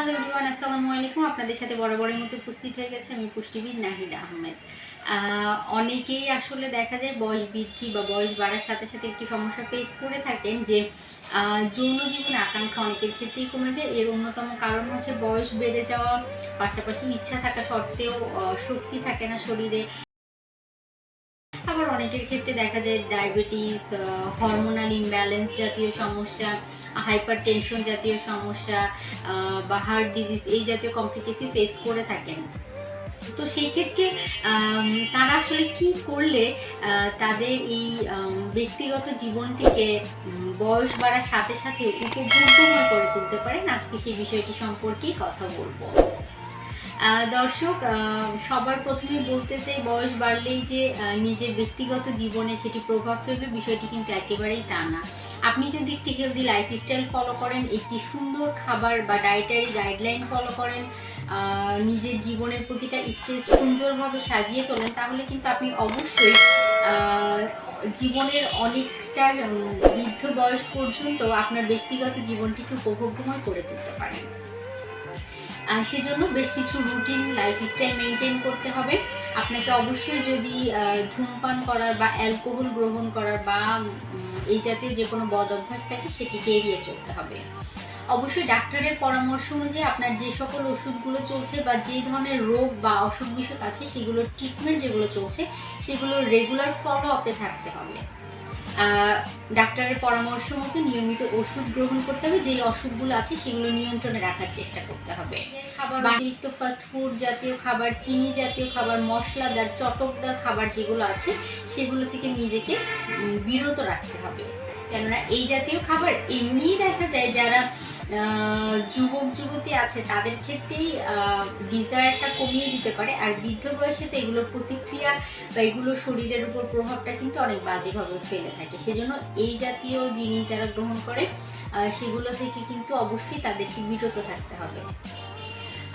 Hello everyone, আসসালামু আলাইকুম। আপনাদের সাথে বরাবরের মতো উপস্থিত হয়ে গেছে আমি পুষ্টিবিদ নাহিদ আহমেদ। অনেকেই আসলে দেখা যায় বয়স বৃদ্ধি বা বয়স বাড়ার সাথে সাথে একটি সমস্যা ফেস করে থাকেন যে যৌন জীবনে আকাঙ্ক্ষা অনেকের ক্ষেত্রেই কমে যায়। এর অন্যতম কারণ হচ্ছে বয়স বেড়ে যাওয়া, পাশাপাশি ইচ্ছা থাকা সত্ত্বেও শক্তি থাকে না শরীরে। অনেকের ক্ষেত্রে দেখা যায় ডায়াবেটিস হরমোনাল ইমব্যালেন্স জাতীয় সমস্যা হাইপার টেনশন জাতীয় সমস্যা বা হার্ট ডিজিজ এই জাতীয় কমপ্লিকেশন ফেস করে থাকেন। তো সেই ক্ষেত্রে তারা আসলে কি করলে তাদের এই ব্যক্তিগত জীবনটিকে বয়স বাড়ার সাথে সাথে উপভোগ্যময় করে তুলতে পারেন? আজকে সেই বিষয়টি সম্পর্কেই কথা বলব। দর্শক সবার প্রথমে বলতে চাই, বয়স বাড়লেই যে নিজের ব্যক্তিগত জীবনে সেটি প্রভাব ফেলবে, বিষয়টি কিন্তু একেবারেই তা না। আপনি যদি একটি হেলদি লাইফস্টাইল ফলো করেন, একটি সুন্দর খাবার বা ডায়েটারি গাইডলাইন ফলো করেন নিজের জীবনের প্রতিটা স্টেজ সুন্দরভাবে সাজিয়ে তোলেন, তাহলে কিন্তু আপনি অবশ্যই জীবনের অনেকটা বৃদ্ধ বয়স পর্যন্ত আপনার ব্যক্তিগত জীবনটিকে উপভোগ্যময় করে তুলতে পারেন। সেজন্য বেশ কিছু রুটিন লাইফস্টাইল মেনটেন করতে হবে। আপনাকে অবশ্যই যদি ধূমপান করার বা অ্যালকোহল গ্রহণ করার বা এই জাতীয় যে কোনো বদ অভ্যাস থাকে, সেটিকে এড়িয়ে চলতে হবে। অবশ্যই ডাক্তারের পরামর্শ অনুযায়ী আপনার যে সকল ওষুধগুলো চলছে বা যে ধরনের রোগ বা অসুখ বিসুখ আছে, সেগুলোর ট্রিটমেন্ট যেগুলো চলছে সেগুলো রেগুলার ফলো আপে থাকতে হবে। ডাক্তারের পরামর্শ মতো নিয়মিত ওষুধ গ্রহণ করতে হবে যেই অসুখগুলো আছে সেগুলো নিয়ন্ত্রণে রাখার চেষ্টা করতে হবে। খাবার অতিরিক্ত ফাস্ট ফুড জাতীয় খাবার চিনি জাতীয় খাবার মশলাদার চটকদার খাবার যেগুলো আছে সেগুলো থেকে নিজেকে বিরত রাখতে হবে। কেননা এই জাতীয় খাবার এমনিই দেখা যায় যারা যুবক যুবতী আছে, তাদের ক্ষেত্রেই ডিজায়ারটা কমিয়ে দিতে পারে। আর বৃদ্ধ বয়সে তো এগুলোর প্রতিক্রিয়া বা এগুলো শরীরের উপর প্রভাবটা কিন্তু অনেক বাজেভাবে ফেলে থাকে। সেজন্য এই জাতীয় জিনিস যারা গ্রহণ করে সেগুলো থেকে কিন্তু অবশ্যই তাদেরকে বিরত থাকতে হবে।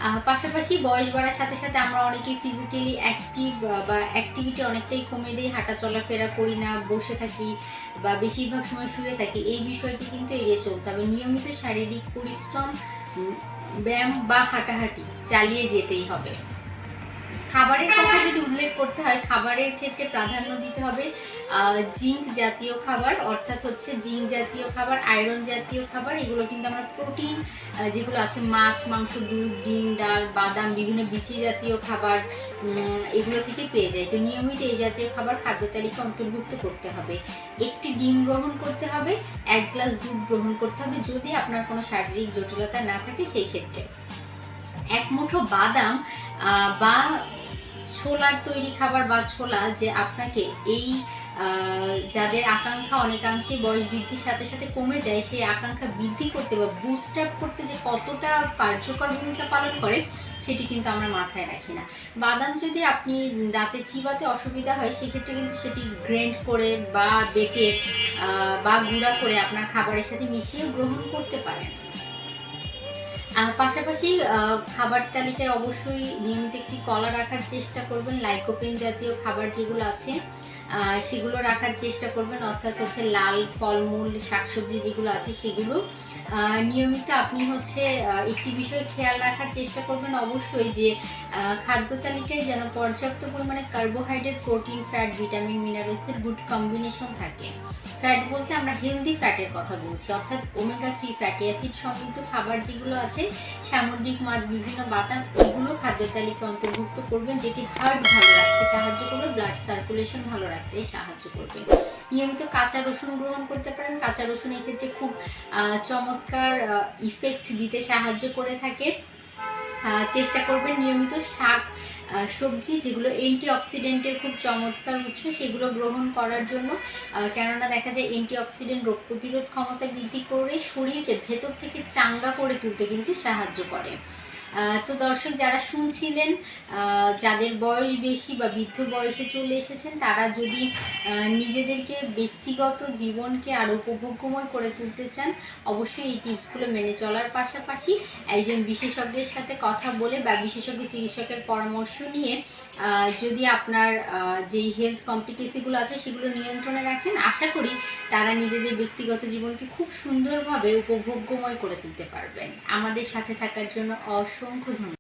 পাশাপাশি বয়স বাড়ার সাথে সাথে আমরা অনেকে ফিজিক্যালি অ্যাক্টিভ বা অ্যাক্টিভিটি অনেকটাই কমে দিই, হাঁটা চলাফেরা করি না, বসে থাকি, বা বেশিরভাগ সময় শুয়ে থাকি, এই বিষয়টি কিন্তু এড়িয়ে চলতে হবে। নিয়মিত শারীরিক পরিশ্রম ব্যায়াম বা হাঁটাহাঁটি চালিয়ে যেতেই হবে। খাবারের কথা যদি উল্লেখ করতে হয়, খাবারের ক্ষেত্রে প্রাধান্য দিতে হবে জিঙ্ক জাতীয় খাবার, অর্থাৎ হচ্ছে জিঙ্ক জাতীয় খাবার, আয়রন জাতীয় খাবার, এগুলো কিন্তু আমরা প্রোটিন যেগুলো আছে, মাছ, মাংস, দুধ, ডিম, ডাল, বাদাম, বিভিন্ন বিচি জাতীয় খাবার এগুলো থেকে পেয়ে যায়। তো নিয়মিত এই জাতীয় খাবার খাদ্য তালিকা অন্তর্ভুক্ত করতে হবে। একটি ডিম গ্রহণ করতে হবে, এক গ্লাস দুধ গ্রহণ করতে হবে, যদি আপনার কোনো শারীরিক জটিলতা না থাকে, সেই ক্ষেত্রে। এক মুঠো বাদাম বা ছোলার তৈরি খাবার বা ছোলা যে আপনাকে এই যাদের আকাঙ্ক্ষা অনেকাংশে বয়স বৃদ্ধির সাথে সাথে কমে যায়, সেই আকাঙ্ক্ষা বৃদ্ধি করতে বা বুস্ট আপ করতে যে কতটা কার্যকর ভূমিকা পালন করে, সেটি কিন্তু আমরা মাথায় রাখি না। বাদাম যদি আপনি দাঁতে চিবাতে অসুবিধা হয়, সেক্ষেত্রে কিন্তু সেটি গ্রেন্ড করে বা বেটে বা গুঁড়া করে আপনার খাবারের সাথে মিশিয়ে গ্রহণ করতে পারেন। পাশাপাশি খাবার তালিকায় অবশ্যই নিয়মিত একটি কলা রাখার চেষ্টা করবেন লাইকোপেন জাতীয় খাবার যেগুলো আছে। সেগুলো রাখার চেষ্টা করবেন, অর্থাৎ হচ্ছে লাল ফলমূল, শাকসবজি যেগুলো আছে সেগুলো। নিয়মিত আপনি হচ্ছে একটি বিষয় খেয়াল রাখার চেষ্টা করবেন অবশ্যই যে খাদ্য তালিকায় যেন পর্যাপ্ত পরিমাণে কার্বোহাইড্রেট প্রোটিন ফ্যাট ভিটামিন মিনারেলসের গুড কম্বিনেশন থাকে। ফ্যাট বলতে আমরা হেলদি ফ্যাটের কথা বলছি, অর্থাৎ ওমেগা থ্রি ফ্যাটি অ্যাসিড সমৃদ্ধ খাবার যেগুলো আছে, সামুদ্রিক মাছ, বিভিন্ন বাদাম, এগুলো খাদ্য তালিকা অন্তর্ভুক্ত করবেন, যেটি হার্ট ভালো রাখতে সাহায্য করবে ব্লাড সার্কুলেশন ভালো রাখতে সাহায্য করবে। নিয়মিত কাঁচা রসুন গ্রহণ করতে পারেন। কাঁচা রসুন এক্ষেত্রে খুব চমৎকার ইফেক্ট দিতে সাহায্য করে থাকে। চেষ্টা করবেন নিয়মিত শাক সবজি যেগুলো অ্যান্টি অক্সিডেন্টের খুব চমৎকার উৎস, সেগুলো গ্রহণ করার জন্য কেননা দেখা যায় অ্যান্টি অক্সিডেন্ট রোগ প্রতিরোধ ক্ষমতা বৃদ্ধি করে শরীরকে ভেতর থেকে চাঙ্গা করে তুলতে কিন্তু সাহায্য করে। তো দর্শক যারা শুনছিলেন যাদের বয়স বেশি বা বৃদ্ধ বয়সে চলে এসেছেন, তারা যদি নিজেদেরকে ব্যক্তিগত জীবনকে আরও উপভোগ্যময় করে তুলতে চান, অবশ্যই এই টিপসগুলো মেনে চলার পাশাপাশি একজন বিশেষজ্ঞের সাথে কথা বলে বা বিশেষজ্ঞ চিকিৎসকের পরামর্শ নিয়ে যদি আপনার যেই হেলথ কমপ্লিকেসিগুলো আছে সেগুলো নিয়ন্ত্রণে রাখেন, আশা করি তারা নিজেদের ব্যক্তিগত জীবনকে খুব সুন্দরভাবে উপভোগ্যময় করে তুলতে পারবেন। আমাদের সাথে থাকার জন্য 装裤子